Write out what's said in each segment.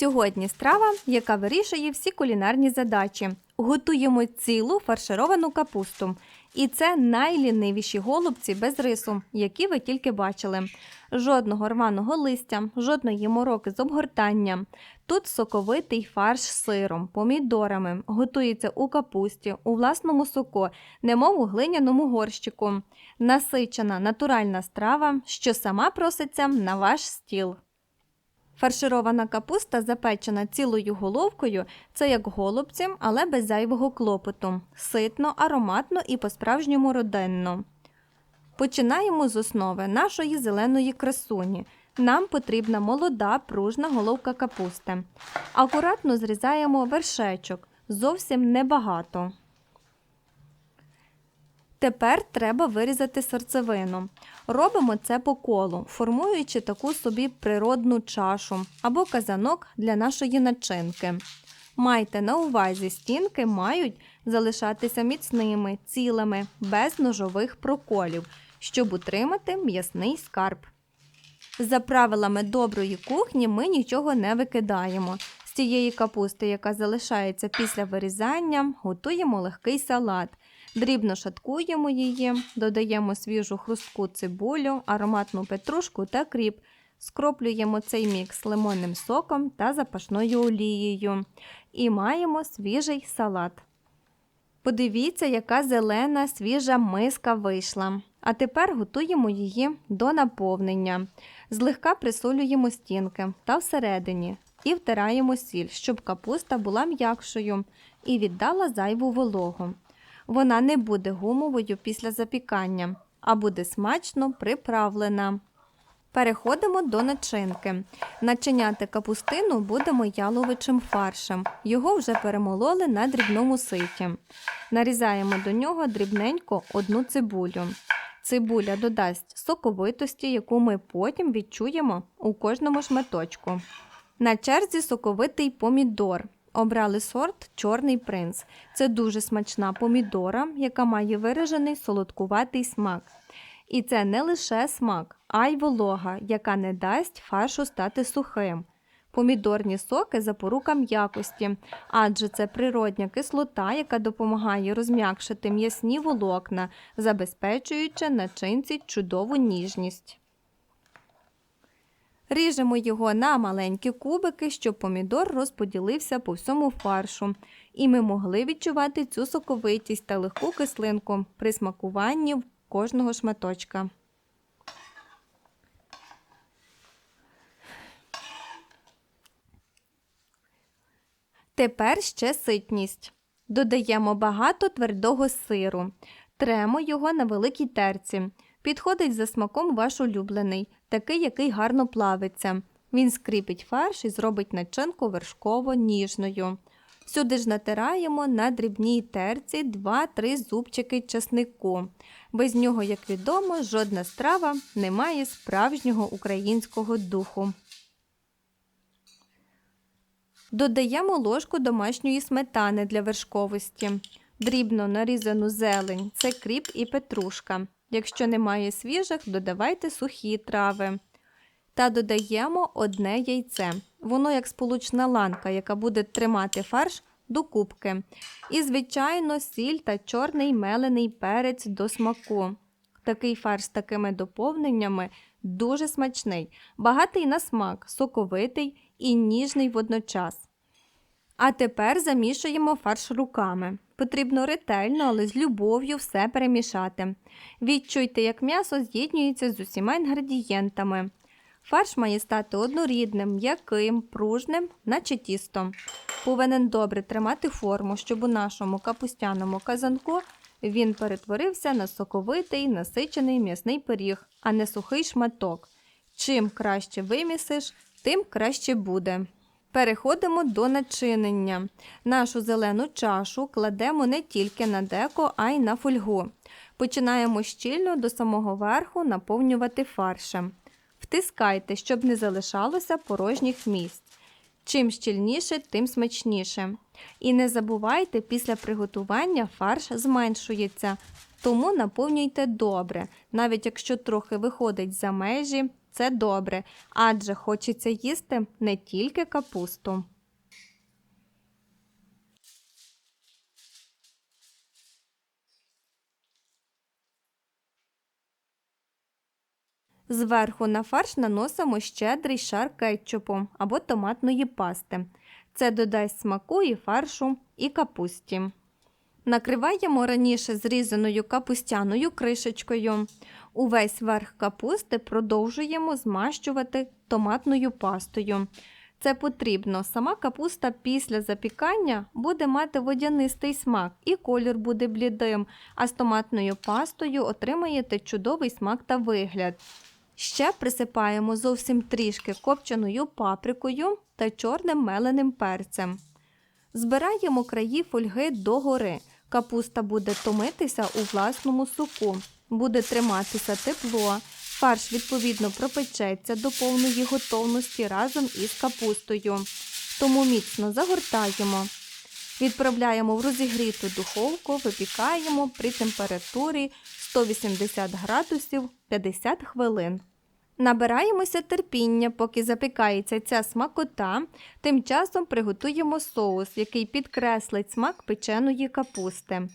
Сьогодні страва, яка вирішує всі кулінарні задачі. Готуємо цілу фаршировану капусту. І це найлінивіші голубці без рису, які ви тільки бачили. Жодного рваного листя, жодної мороки з обгортанням. Тут соковитий фарш з сиром, помідорами, готується у капусті, у власному соку, немов у глиняному горщику. Насичена натуральна страва, що сама проситься на ваш стіл. Фарширована капуста, запечена цілою головкою, це як голубці, але без зайвого клопоту. Ситно, ароматно і по-справжньому родинно. Починаємо з основи нашої зеленої красуні. Нам потрібна молода пружна головка капусти. Акуратно зрізаємо вершечок, зовсім небагато. Тепер треба вирізати серцевину. Робимо це по колу, формуючи таку собі природну чашу або казанок для нашої начинки. Майте на увазі, стінки мають залишатися міцними, цілими, без ножових проколів, щоб утримати м'ясний скарб. За правилами доброї кухні ми нічого не викидаємо. З тієї капусти, яка залишається після вирізання, готуємо легкий салат. Дрібно шаткуємо її, додаємо свіжу хрустку цибулю, ароматну петрушку та кріп. Скроплюємо цей мікс лимонним соком та запашною олією. І маємо свіжий салат. Подивіться, яка зелена свіжа миска вийшла. А тепер готуємо її до наповнення. Злегка присолюємо стінки та всередині і втираємо сіль, щоб капуста була м'якшою і віддала зайву вологу. Вона не буде гумовою після запікання, а буде смачно приправлена. Переходимо до начинки. Начиняти капустину будемо яловичим фаршем. Його вже перемололи на дрібному ситі. Нарізаємо до нього дрібненько одну цибулю. Цибуля додасть соковитості, яку ми потім відчуємо у кожному шматочку. На черзі соковитий помідор. Обрали сорт Чорний принц. Це дуже смачна помідора, яка має виражений солодкуватий смак. І це не лише смак, а й волога, яка не дасть фаршу стати сухим. Помідорні соки запорука м'якості, адже це природня кислота, яка допомагає розм'якшити м'ясні волокна, забезпечуючи начинці чудову ніжність. Ріжемо його на маленькі кубики, щоб помідор розподілився по всьому фаршу, і ми могли відчувати цю соковитість та легку кислинку при смакуванні кожного шматочка. Тепер ще ситність. Додаємо багато твердого сиру. Тремо його на великій терці. Підходить за смаком ваш улюблений, такий, який гарно плавиться. Він скріпить фарш і зробить начинку вершково ніжною. Сюди ж натираємо на дрібній терці 2-3 зубчики часнику. Без нього, як відомо, жодна страва не має справжнього українського духу. Додаємо ложку домашньої сметани для вершковості, дрібно нарізану зелень це кріп і петрушка. Якщо немає свіжих, додавайте сухі трави. Та додаємо одне яйце. Воно як сполучна ланка, яка буде тримати фарш до кубки. І, звичайно, сіль та чорний мелений перець до смаку. Такий фарш з такими доповненнями дуже смачний, багатий на смак, соковитий і ніжний водночас. А тепер замішуємо фарш руками. Потрібно ретельно, але з любов'ю все перемішати. Відчуйте, як м'ясо з'єднюється з усіма інгредієнтами. Фарш має стати однорідним, м'яким, пружним, наче тісто. Повинен добре тримати форму, щоб у нашому капустяному казанку він перетворився на соковитий, насичений м'ясний пиріг, а не сухий шматок. Чим краще вимісиш, тим краще буде. Переходимо до начинення. Нашу зелену чашу кладемо не тільки на деко, а й на фольгу. Починаємо щільно до самого верху наповнювати фаршем. Втискайте, щоб не залишалося порожніх місць. Чим щільніше, тим смачніше. І не забувайте, після приготування фарш зменшується, тому наповнюйте добре. Навіть якщо трохи виходить за межі, це добре, адже хочеться їсти не тільки капусту. Зверху на фарш наносимо щедрий шар кетчупу або томатної пасти. Це додасть смаку і фаршу, і капусті. Накриваємо раніше зрізаною капустяною кришечкою. Увесь верх капусти продовжуємо змащувати томатною пастою. Це потрібно. Сама капуста після запікання буде мати водянистий смак і колір буде блідим, а з томатною пастою отримаєте чудовий смак та вигляд. Ще присипаємо зовсім трішки копченою паприкою та чорним меленим перцем. Збираємо краї фольги догори. Капуста буде томитися у власному соку, буде триматися тепло. Фарш, відповідно, пропечеться до повної готовності разом із капустою. Тому міцно загортаємо. Відправляємо в розігріту духовку, випікаємо при температурі 180 градусів 50 хвилин. Набираємося терпіння, поки запікається ця смакота. Тим часом приготуємо соус, який підкреслить смак печеної капусти.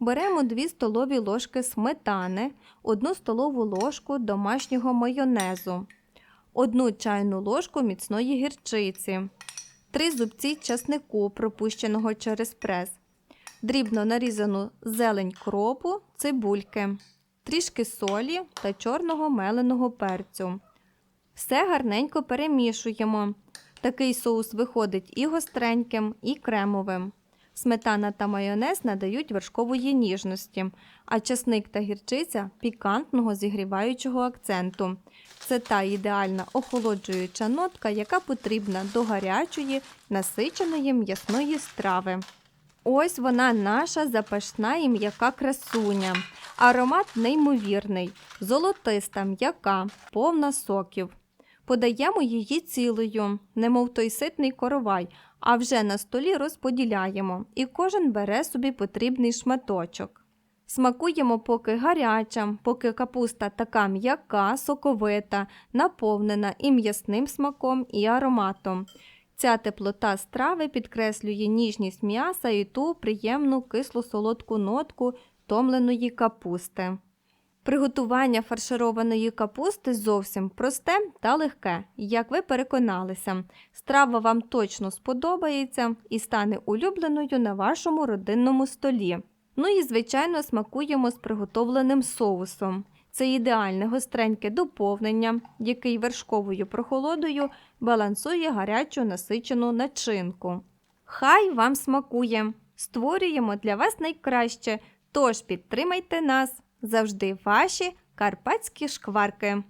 Беремо 2 столові ложки сметани, 1 столову ложку домашнього майонезу, 1 чайну ложку міцної гірчиці, 3 зубці часнику, пропущеного через прес, дрібно нарізану зелень кропу, цибульки, трішки солі та чорного меленого перцю. Все гарненько перемішуємо. Такий соус виходить і гостреньким, і кремовим. Сметана та майонез надають вершкової ніжності, а часник та гірчиця пікантного зігріваючого акценту. Це та ідеальна охолоджуюча нотка, яка потрібна до гарячої, насиченої м'ясної страви. Ось вона наша запашна і м'яка красуня. Аромат неймовірний, золотиста, м'яка, повна соків. Подаємо її цілою, немов той ситний коровай, а вже на столі розподіляємо, і кожен бере собі потрібний шматочок. Смакуємо поки гаряча, поки капуста така м'яка, соковита, наповнена і м'ясним смаком, і ароматом. Ця теплота страви підкреслює ніжність м'яса і ту приємну кисло-солодку нотку томленої капусти. Приготування фаршированої капусти зовсім просте та легке, як ви переконалися. Страва вам точно сподобається і стане улюбленою на вашому родинному столі. Ну і, звичайно, смакуємо з приготовленим соусом. Це ідеальне гостреньке доповнення, який вершковою прохолодою балансує гарячу насичену начинку. Хай вам смакує! Створюємо для вас найкраще, тож підтримайте нас! Завжди ваші карпатські шкварки.